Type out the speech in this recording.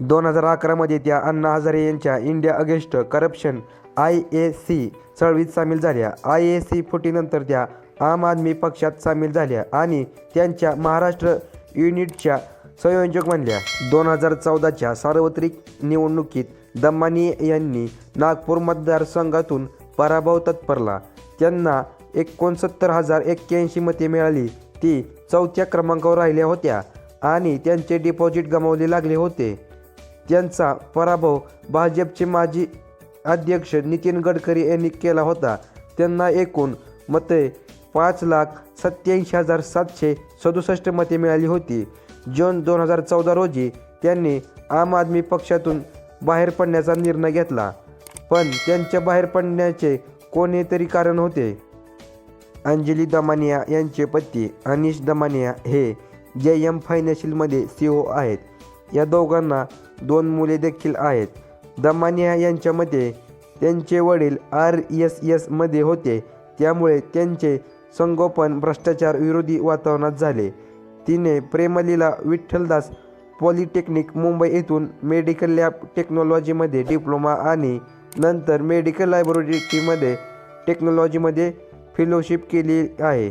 दोन हजार अकरामध्ये त्या अण्णा हजारे यांच्या India Against Corruption I A C चळवळीत सामील झाल्या. आय ए सी फुटीनंतर त्या आम आदमी पक्षात सामील झाल्या आणि त्यांच्या महाराष्ट्र युनिटच्या संयोजक बनल्या. दोन हजार चौदाच्या सार्वत्रिक निवडणुकीत दम्मानी यांनी नागपूर मतदारसंघातून पराभव तत्परला. त्यांना एकोणसत्तर हजार एक्क्याऐंशी मते मिळाली. ती चौथ्या क्रमांकावर राहिल्या होत्या आणि त्यांचे डिपॉझिट गमावले लागले होते. त्यांचा पराभव भाजपचे माजी अध्यक्ष नितीन गडकरी यांनी केला होता. त्यांना एकूण मते पाच लाख सत्याऐंशी हजार सातशे सदुसष्ट मते मिळाली होती. जून दोन हजार चौदा रोजी त्यांनी आम आदमी पक्षातून बाहेर पडण्याचा निर्णय घेतला. पण त्यांच्या बाहेर पडण्याचे कोणीतरी कारण होते? अंजली दमानिया यांचे पती अनिश दमानिया हे जे एम फायनान्शियलमध्ये सी ओ आहेत. या दोघांना दोन मुले देखील आहेत. दमानिया यांच्या मते त्यांचे वडील आर एस एसमध्ये होते. त्यामुळे त्यांचे संगोपन भ्रष्टाचार विरोधी वातावरणात झाले. तिने प्रेमलीला विठ्ठलदास पॉलिटेक्निक मुंबई येथून मेडिकल लॅब टेक्नॉलॉजीमध्ये डिप्लोमा आणि नंतर मेडिकल लॅबोरेटरीमध्ये टेक्नॉलॉजीमध्ये फेलोशिप केली आहे.